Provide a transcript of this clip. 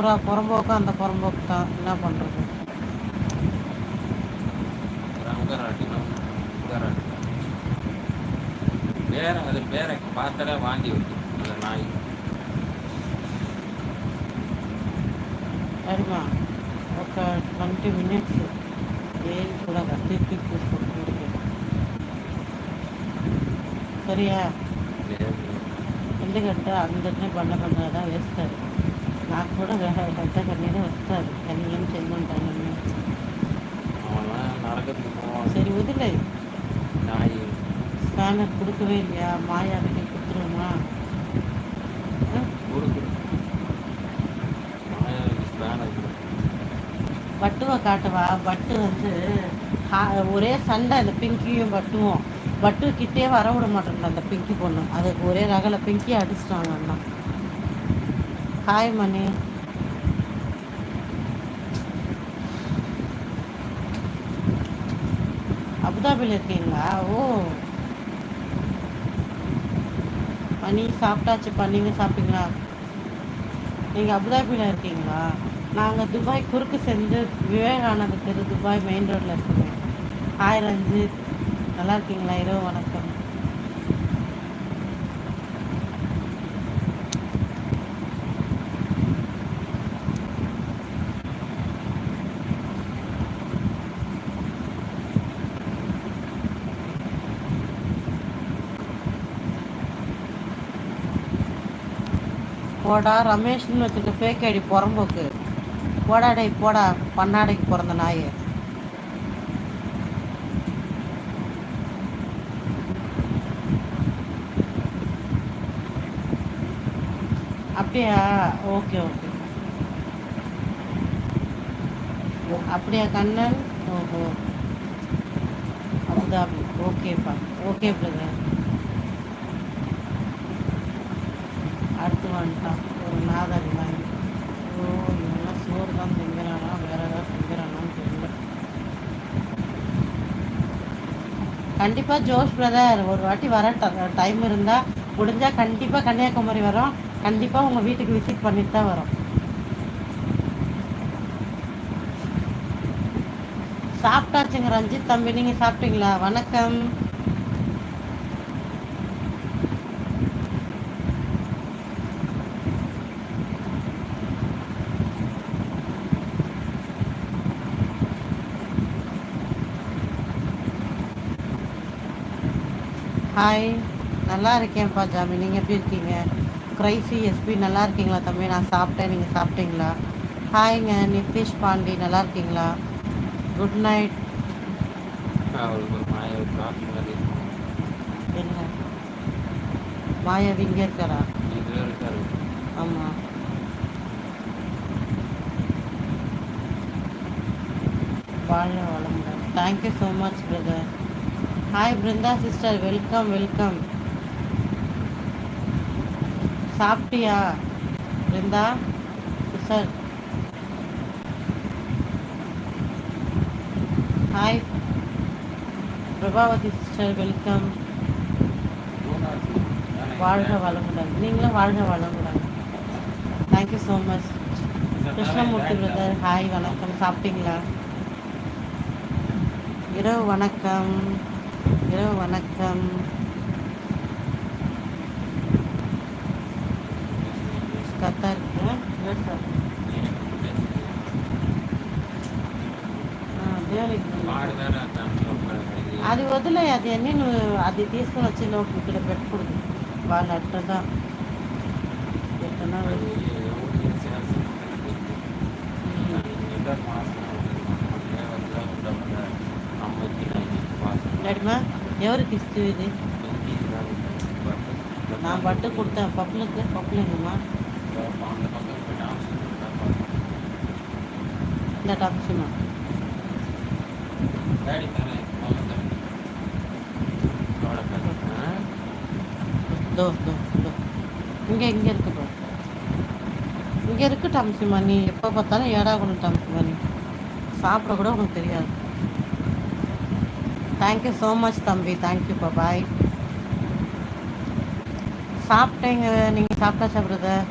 பூரா புறம்போக்கம் அந்த புறம்போக்கு தான் என்ன பண்ணுறது ரங்கராட்டினம் ரங்கராட்டினம் பேரை அது பேரை பார்த்தாலே வாந்தி வருது அந்த நாய் అడిమా ఒక ట్వంటీ మినిట్స్ ఏం కూడా తిప్పి కూర్చుంటుంది సరియా பேர் ఎందుకంటే అందరినీ బండ బండగా వేస్తారు నాకు కూడా పెద్ద కన్నీనే వస్తుంది కానీ ఏం చెందుంటాను அவன்லாம் நடக்கிறதுக்கு போவான் சரி వదిలే நாய் ஸ்கேனர் கொடுக்கவே இல்லையா மாயாவிக்கு கொடுத்துருவோமா ஆ? ஊருக்கு மாயாவுக்கு ஸ்பேனர் பட்டுவை காட்டவா பட்டு வந்து ஹா- ஒரே சண்டை அந்த பிங்கியும் பட்டுவும் பட்டு கிட்டே வர விட மாட்டேன் அந்த பிங்கி பொண்ணு அதுக்கு ஒரே ரகல பிங்கி அடிச்சிட்டாங்க அண்ணா ஹாய் மணி அபுதாபியில் இருக்கீங்களா ஓ. மணி சாப்பிட்டாச்சுப்பா நீங்கள் சாப்பிட்டீங்களா? நீங்கள் அபுதாபியில் இருக்கீங்களா நாங்கள் துபாய் குறுக்கு செஞ்சு விவேகானந்த தெரு துபாய் மெயின் ரோட்டில் இருக்கோங்க ஹாய் ரஞ்சித் நல்லா இருக்கீங்களா? இரவு வணக்கம். போடா ரமேஷ்னு வச்சுட்டு ஃபேக் ஐடி புறம்போக்கு. போடா டே போடா பண்ணாடைக்கு பிறந்த நாய். அப்படியா? Okay okay. அப்படியா கண்ணன்? ஓஹோ. அபுதாபி ஓகேப்பா. ஓகே பிரதர் வந்துட்டான் ஒரு நாதாரி ஓ இவெல்லாம் சோறு தான் திங்கிறானா வேற ஏதாவது திங்கிறானான்னு தெரியல. கண்டிப்பாக ஜோஷ் பிரதர் ஒரு வாட்டி வர டைம் இருந்தால் முடிஞ்சால் கண்டிப்பாக கன்னியாகுமரி வரோம். கண்டிப்பாக உங்கள் வீட்டுக்கு விசிட் பண்ணிட்டு தான் வரோம். சாப்பிட்டாச்சுங்க ரஞ்சித் தம்பி நீங்கள் சாப்பிட்டீங்களா? வணக்கம். ஹாய் நல்லா இருக்கேன்ப்பா ஜாமி. நீங்கள் எப்படி இருக்கீங்க? கிரைசி எஸ்பி நல்லா இருக்கீங்களா தம்பி? நான் சாப்பிட்டேன். நீங்கள் சாப்பிட்டீங்களா? ஹாய்ங்க நிதிஷ் பாண்டி நல்லா இருக்கீங்களா? குட் நைட் என்ன? மாயாவி இங்கே இருக்காரா? ஆமாம் வாழ வளமுடன். Thank you so much brother hi Brinda sister welcome welcome சாப்பிட்டியா Brinda sister hi Prabhavathi sister welcome வாழ்க வளமுடன். நீங்களும் வாழ்க வளமுடன். Thank you so much Krishnamurthy brother hi வணக்கம். சாப்பிட்டீங்களா? இரவு வணக்கம். இரவு வணக்கம் கத்தா இருக்கு Yes, sir. ఆ, దేవునికి మాడు వేరే దాంట్లో ఇది అది వదిలే అది అన్నీ నువ్వు అది తీసుకొని వచ్చి లోపు ఇక్కడ పెట్టకూడదు వాళ్ళు అట్టగా ఎట్టనా இருந்தா பாருங்க. இந்த டாப்ஸுமா டாடி தானே அவங்க தானே வாழைப்பழம். ஆ? தோ தோ தோ இங்கே இங்கே இருக்கு bro. இங்கே இருக்கு டாம்சிமா நீ எப்போ பார்த்தாலும் ஏடா கொண்டு டாம்சிமா நீ சாப்பிட கூட உனக்கு தெரியாது தேங்க்யூ ஸோ மச் தம்பி. தேங்க்யூப்பா பாய் சாப்பிட்டேங்க. நீங்கள் சாப்பிட்டாச்சா பிரதர்